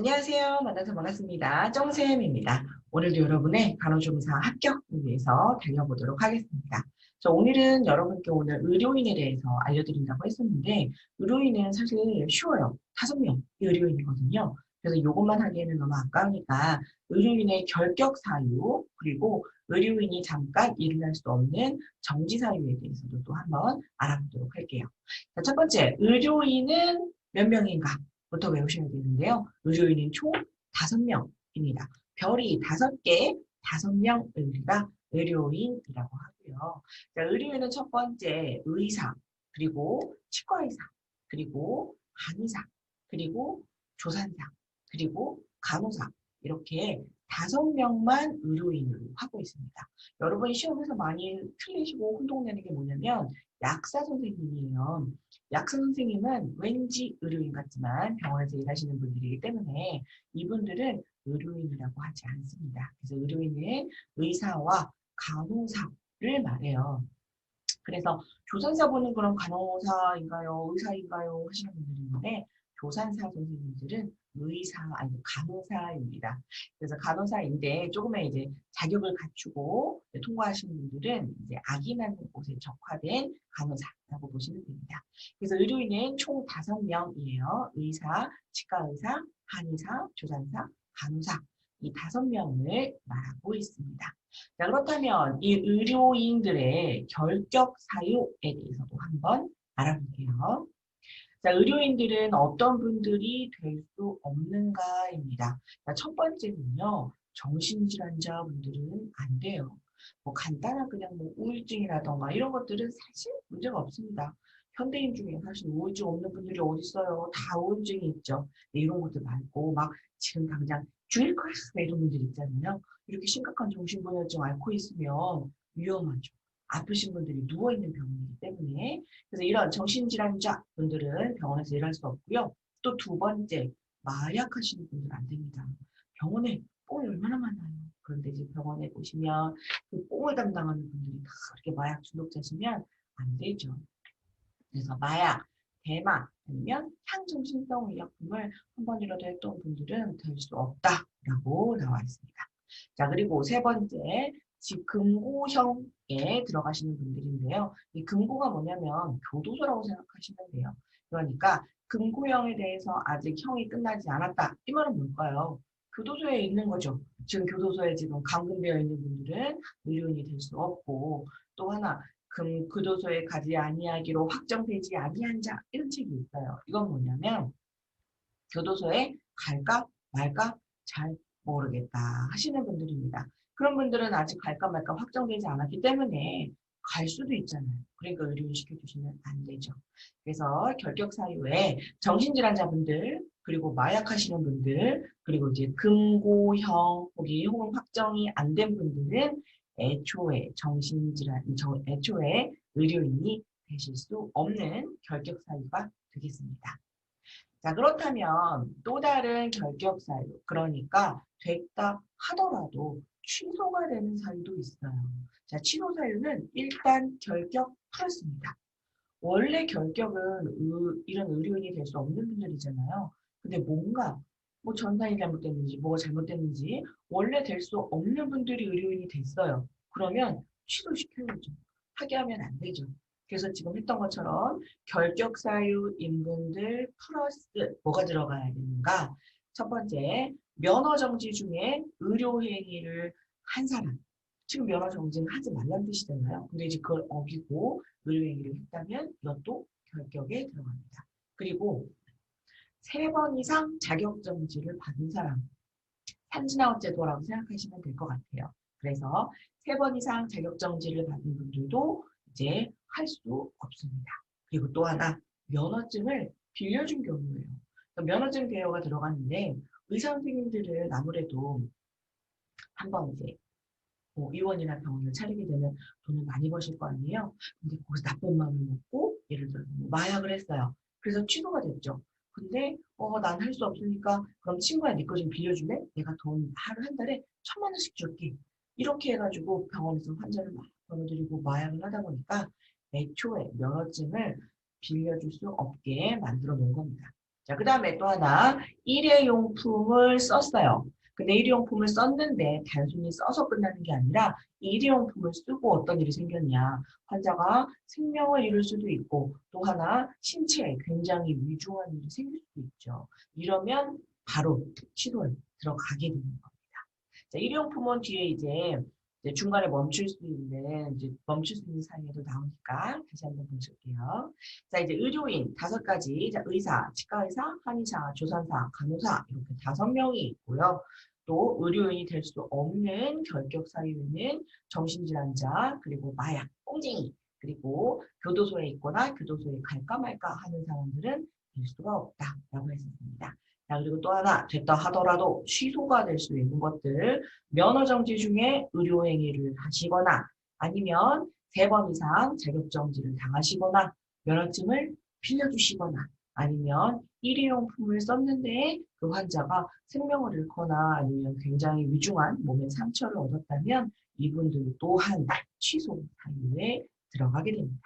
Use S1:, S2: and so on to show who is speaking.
S1: 안녕하세요. 만나서 반갑습니다. 정쌤입니다. 오늘도 여러분의 간호조무사 합격을 위해서 달려보도록 하겠습니다. 자, 오늘은 여러분께 오늘 의료인에 대해서 알려드린다고 했었는데 의료인은 사실 쉬워요. 다섯 명이 의료인이거든요. 그래서 이것만 하기에는 너무 아까우니까 의료인의 결격 사유 그리고 의료인이 잠깐 일을 할 수 없는 정지 사유에 대해서도 또 한번 알아보도록 할게요. 자, 첫 번째, 의료인은 몇 명인가? 부터 외우셔야 되는데요. 의료인은 총 다섯 명입니다. 별이 다섯 개, 다섯 명을 우리가 의료인이라고 하고요. 자, 의료인은 첫 번째 의사, 그리고 치과의사, 그리고 간의사, 그리고 조산사, 그리고 간호사 이렇게 다섯 명만 의료인으로 하고 있습니다. 여러분 시험에서 많이 틀리시고 혼동되는 게 뭐냐면 약사 선생님이에요. 약사 선생님은 왠지 의료인 같지만 병원에서 일하시는 분들이기 때문에 이분들은 의료인이라고 하지 않습니다. 그래서 의료인은 의사와 간호사를 말해요. 그래서 조산사 보는 그런 간호사인가요? 의사인가요? 하시는 분들이 있는데 조산사 선생님들은 의사 아니 간호사입니다. 그래서 간호사인데 조금의 이제 자격을 갖추고 통과하시는 분들은 이제 아기나는 곳에 적화된 간호사라고 보시면 됩니다. 그래서 의료인은 총 다섯 명이에요. 의사, 치과의사, 한의사, 조산사, 간호사 이 다섯 명을 말하고 있습니다. 자, 그렇다면 이 의료인들의 결격 사유에 대해서도 한번 알아볼게요. 자, 의료인들은 어떤 분들이 될 수 없는가입니다. 자, 첫 번째는요, 정신질환자 분들은 안 돼요. 뭐 간단한 그냥 뭐 우울증이라던가 이런 것들은 사실 문제가 없습니다. 현대인 중에 사실 우울증 없는 분들이 어디 있어요? 다 우울증이 있죠. 네, 이런 것들 말고 막 지금 당장 죽일 거야 이런 분들 있잖아요. 이렇게 심각한 정신분열증 앓고 있으면 위험하죠. 아프신 분들이 누워있는 병원이기 때문에 그래서 이런 정신질환자 분들은 병원에서 일할 수 없고요. 또 두 번째, 마약 하시는 분들 안 됩니다. 병원에 뽕이 얼마나 많아요. 그런데 이제 병원에 보시면 그 뽕을 담당하는 분들이 다 이렇게 마약 중독자시면 안 되죠. 그래서 마약, 대마 아니면 향정신성 의약품을 한 번이라도 했던 분들은 될 수 없다라고 나와 있습니다. 자 그리고 세 번째 즉 금고형에 들어가시는 분들인데요. 이 금고가 뭐냐면 교도소라고 생각하시면 돼요. 그러니까 금고형에 대해서 아직 형이 끝나지 않았다. 이 말은 뭘까요? 교도소에 있는 거죠. 지금 교도소에 지금 감금되어 있는 분들은 의료인이 될 수 없고 또 하나 금 교도소에 가지 아니하기로 확정되지 아니한 자 이런 책이 있어요. 이건 뭐냐면 교도소에 갈까 말까 잘 모르겠다 하시는 분들입니다. 그런 분들은 아직 갈까 말까 확정되지 않았기 때문에 갈 수도 있잖아요. 그러니까 의료인 시켜주시면 안 되죠. 그래서 결격 사유에 정신질환자분들 그리고 마약하시는 분들 그리고 이제 금고형 혹이 혹은 확정이 안 된 분들은 애초에 정신질환 애초에 의료인이 되실 수 없는 결격 사유가 되겠습니다. 자 그렇다면 또 다른 결격 사유 그러니까 됐다 하더라도 취소가 되는 사유도 있어요. 자, 취소 사유는 일단 결격 풀었습니다. 원래 결격은 의, 이런 의료인이 될 수 없는 분들이잖아요. 근데 뭔가 뭐 전산이 잘못됐는지 뭐가 잘못됐는지 원래 될 수 없는 분들이 의료인이 됐어요. 그러면 취소시켜야죠. 하게 하면 안 되죠. 그래서 지금 했던 것처럼 결격 사유 인 분들 플러스 뭐가 들어가야 되는가? 첫 번째, 면허 정지 중에 의료 행위를 한 사람. 지금 면허 정지는 하지 말란 뜻이잖아요. 근데 이제 그걸 어기고 의료 행위를 했다면 이것도 결격에 들어갑니다. 그리고 세 번 이상 자격 정지를 받은 사람. 삼진아웃 제도라고 생각하시면 될 것 같아요. 그래서 세 번 이상 자격 정지를 받은 분들도 이제 할 수 없습니다. 그리고 또 하나 면허증을 빌려준 경우예요. 면허증 대여가 들어갔는데 의사 선생님들은 아무래도 한번 이제 뭐 의원이나 병원을 차리게 되면 돈을 많이 버실 거 아니에요. 근데 거기서 나쁜 마음을 먹고 예를 들어 뭐 마약을 했어요. 그래서 취소가 됐죠. 근데 어 난 할 수 없으니까 그럼 친구야 네 거 좀 빌려줄래? 내가 돈 하루 한 달에 천만 원씩 줄게. 이렇게 해가지고 병원에서 환자를 막 벌어들이고 마약을 하다 보니까 애초에 면허증을 빌려줄 수 없게 만들어 놓은 겁니다. 자, 그 다음에 또 하나, 일회용품을 썼어요. 근데 일회용품을 썼는데 단순히 써서 끝나는 게 아니라 일회용품을 쓰고 어떤 일이 생겼냐. 환자가 생명을 잃을 수도 있고 또 하나 신체에 굉장히 위중한 일이 생길 수도 있죠. 이러면 바로 치료에 들어가게 되는 겁니다. 자, 일회용품은 뒤에 이제 이제 중간에 멈출 수 있는 이제 멈출 수 있는 사항에도 나오니까 다시 한번 보실게요. 자 이제 의료인 다섯 가지 자, 의사, 치과 의사, 한의사, 조산사, 간호사 이렇게 다섯 명이 있고요. 또 의료인이 될 수 없는 결격 사유에는 정신질환자 그리고 마약, 꽁쟁이 그리고 교도소에 있거나 교도소에 갈까 말까 하는 사람들은 될 수가 없다라고 했습니다. 자, 그리고 또 하나 됐다 하더라도 취소가 될 수 있는 것들 면허정지 중에 의료행위를 하시거나 아니면 세 번 이상 자격정지를 당하시거나 면허증을 빌려주시거나 아니면 일회용품을 썼는데 그 환자가 생명을 잃거나 아니면 굉장히 위중한 몸에 상처를 얻었다면 이분들 또한 취소 사유에 들어가게 됩니다.